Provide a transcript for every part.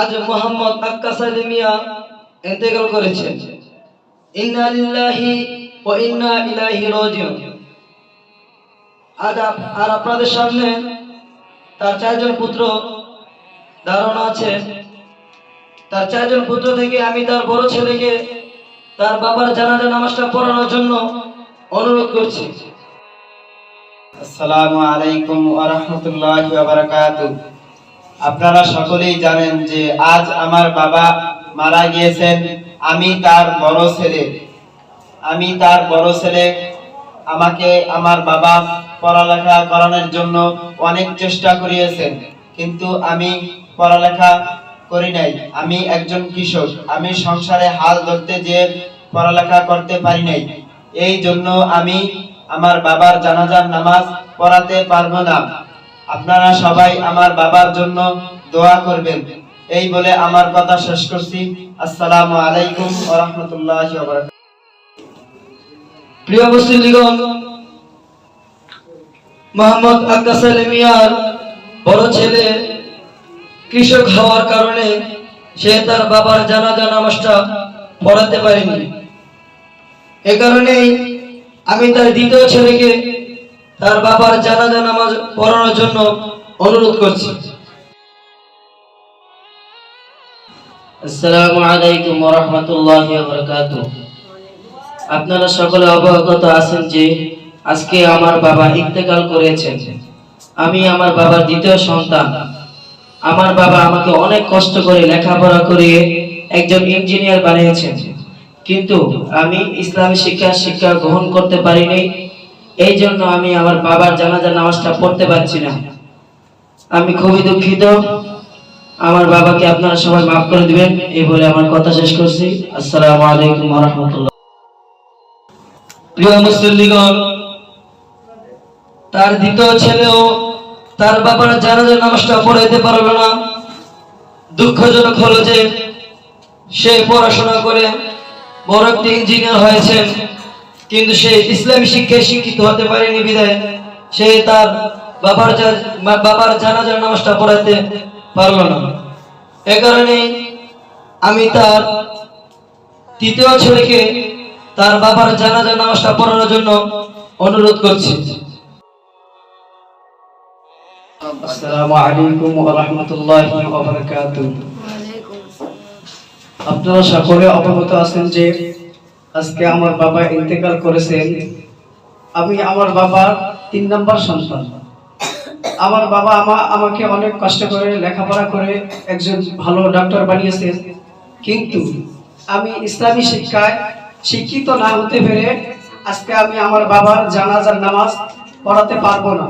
আজ মোহাম্মদ আক্কাস মিয়া ইন্তেকাল করেছেন ইন্না লিল্লাহি ওয়া ইন্না ইলাইহি রাজিউন। আজ আর আপনাদের সামনে তার চারজন পুত্র ধারণা আছে। তার চারজন পুত্র থেকে আমি তার বড় ছেলেকে তার বাবার জানাজা নামাজটা পড়ানোর জন্য অনুরোধ করছি। আসসালামু আলাইকুম ওয়া রাহমাতুল্লাহি ওয়া বারাকাতুহু। আপনারা সকলেই জানেন যে আজ আমার বাবা মারা গিয়েছেন, আমি তার বড় ছেলে। আমি তার বড় ছেলে। আমাকে আমার বাবা পড়ালেখা করানোর জন্য অনেক চেষ্টা করিয়েছেন, কিন্তু আমি পড়ালেখা করি নাই। আমি একজন কৃষক। আমি সংসারে হাল ধরতে যে পড়ালেখা করতে পারি নাই। এই জন্য আমি আমার বাবার জানাজার নামাজ পড়াতে পারব না। আপনারা সবাই আমার বাবার জন্য দোয়া করবেন। এই বলে আমার কথা শেষ করছি। আসসালামু আলাইকুম ওয়া প্রিয় মুসলিমগণ, মোহাম্মদ বড় ছেলে কৃষক হওয়ার কারণে সে তার বাবার জানাজা নামাজটা পড়াতে পারেনি। এ কারণেই আমি তার দ্বিতীয় ছেলেকে তার বাবার জানাজা নামাজ পড়ানোর জন্য অনুরোধ করছি। আসসালামু আলাইকুম ওয়া আপনারা সকলে অবগত আছেন যে আজকে আমার বাবা ইন্তেকাল করেছেন। আমি আমার বাবার দ্বিতীয় সন্তান। আমার বাবা আমাকে অনেক কষ্ট করে লেখাপড়া করে একজন ইঞ্জিনিয়ার বানিয়েছেন। কিন্তু আমি ইসলামী শিক্ষা শিক্ষা গ্রহণ করতে পারিনি। এই জন্য আমি আমার বাবার জানাজা নামাজটা পড়তে পারছি না। আমি খুবই দুঃখিত। আমার বাবাকে আপনারা সবাই মাফ করে দিবেন। এই বলে আমার কথা শেষ করছি। আসসালামু আলাইকুম রাহমাতুল্লাহ প্রিয় মুসলিমগণ তার দ্বিতীয় ছেলেও তার বাবার জানাজার নামাজটা পড়াইতে পারল না। দুঃখজনক হলো যে সে পড়াশোনা করে বড় একটি ইঞ্জিনিয়ার হয়েছেন। কিন্তু সে ইসলামী শিক্ষায় শিক্ষিত হতে পারেনি বিদায় সে তার বাবার বাবার জানাজার নামাজটা পড়াইতে পারল না। এ কারণেই আমি তার তৃতীয় ছেলেকে তার বাবার জানাজা নামাজটা পড়ানোর জন্য অনুরোধ করছি। আসসালামু আলাইকুম ওয়া রাহমাতুল্লাহি ওয়া বারাকাতুহু। আপনারা সকলে অবগত আছেন যে আজকে আমার বাবা ইন্তেকাল করেছেন। আমি আমার বাবার তিন নম্বর সন্তান। আমার বাবা আমা, আমাকে অনেক কষ্ট করে লেখাপড়া করে একজন ভালো ডাক্তার বানিয়েছেন কিন্তু আমি ইসলামী শিক্ষায় শিক্ষিত না হতে পেরে আজকে আমি আমার বাবার জানাজার নামাজ পড়াতে পারব না।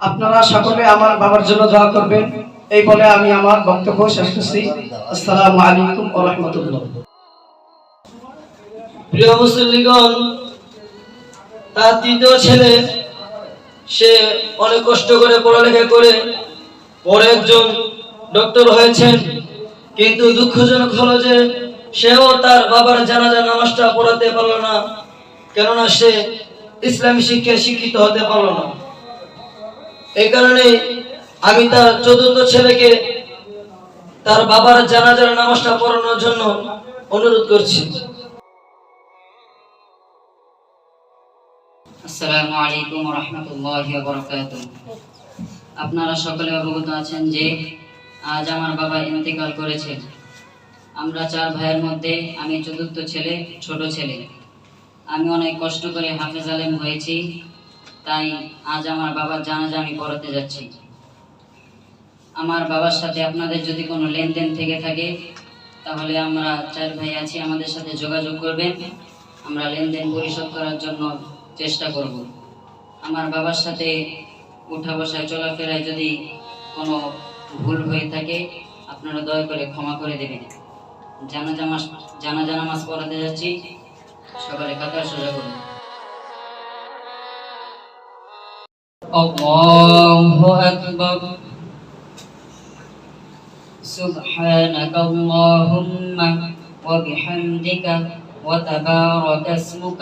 আপনারা সকলে আমার বাবার জন্য দোয়া করবেন। এই বলে আমি আমার বক্তব্য শেষ করছি। আসসালামু আলাইকুম ওয়া রাহমাতুল্লাহ। প্রিয় মুসলিগণ তার তৃতীয় ছেলে, সে অনেক কষ্ট করে পড়ালেখা করে পরে একজন ডক্টর হয়েছেন। কিন্তু দুঃখজনক যে সেও তার বাবার জানাজা নামাজটা পড়াতে পারল না, কেননা সে ইসলামী শিক্ষায় শিক্ষিত হতে পারল না। এই কারণে আমি তার চতুর্থ ছেলেকে তার বাবার জানাজার নামাজটা পড়ানোর জন্য অনুরোধ করছি। আসসালামু আলাইকুম রহমতুল্লাহ বরকাত আপনারা সকলে অবগত আছেন যে আজ আমার বাবা ইন্তেকাল করেছেন আমরা চার ভাইয়ের মধ্যে আমি চতুর্থ ছেলে, ছোট ছেলে। আমি অনেক কষ্ট করে হাফেজ আলেম হয়েছি, তাই আজ আমার বাবার জানাজা আমি পড়াতে যাচ্ছি। আমার বাবার সাথে আপনাদের যদি কোনো লেনদেন থেকে থাকে, তাহলে আমরা চার ভাই আছি, আমাদের সাথে যোগাযোগ করবেন। আমরা লেনদেন পরিশোধ করার জন্য চেষ্টা করব আমার বাবার সাথে উঠা বসায় চলাফেরায় যদি কোনো ভুল হয়ে থাকে আপনারা দয়া করে ক্ষমা করে দেবেন জানাজা নামাজ জানাজা নামাজ পড়াতে যাচ্ছি সকালে কাতার সোজা করুন الله أكبر سبحانك اللهم وبحمدك وتبارك اسمك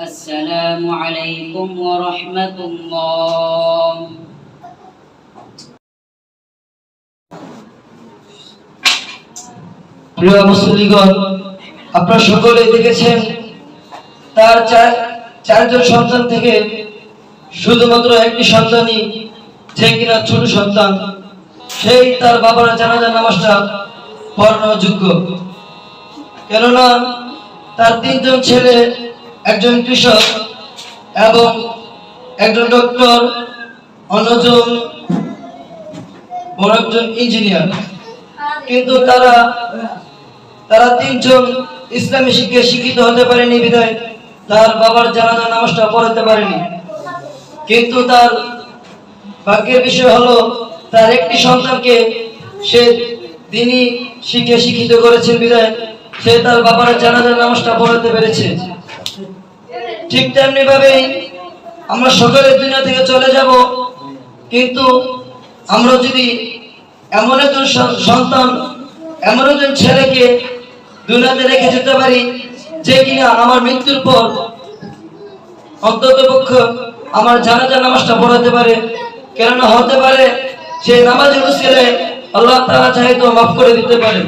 السلام عليكم ورحمة الله প্রিয় মুসলিগণ আপনারা সকলে দেখেছেন তার চার চারজন সন্তান থেকে শুধুমাত্র একটি সন্তানই যে কিনা ছোট সন্তান সেই তার বাবার জানাজার নামাজটা পড়ানোর যোগ্য কেননা তার তিনজন ছেলে একজন কৃষক এবং একজন ডক্টর, অন্যজন বড় একজন ইঞ্জিনিয়ার। কিন্তু তারা তারা তিনজন ইসলামী শিক্ষায় শিক্ষিত হতে পারেনি বিধায় তার বাবার জানাজা নামাজটা পড়াতে পারেনি। কিন্তু তার ভাগ্যের বিষয় হলো, তার একটি সন্তানকে সে তিনি শিখে শিক্ষিত করেছেন বিধায় সে তার বাবার জানাজা নামাজটা পড়াতে পেরেছে। ঠিক তেমনি ভাবেই আমরা সকলে দুনিয়া থেকে চলে যাব, কিন্তু আমরা যদি এমন একজন সন্তান, এমন একজন ছেলেকে দুনিয়াতে রেখে যেতে পারি যে কিনা আমার মৃত্যুর পর অন্তত পক্ষ আমার জানাজা নামাজটা পড়াতে পারে। কেননা হতে পারে সে নামাজের ছেলে আল্লাহ তাআলা চাইতো মাফ করে দিতে পারে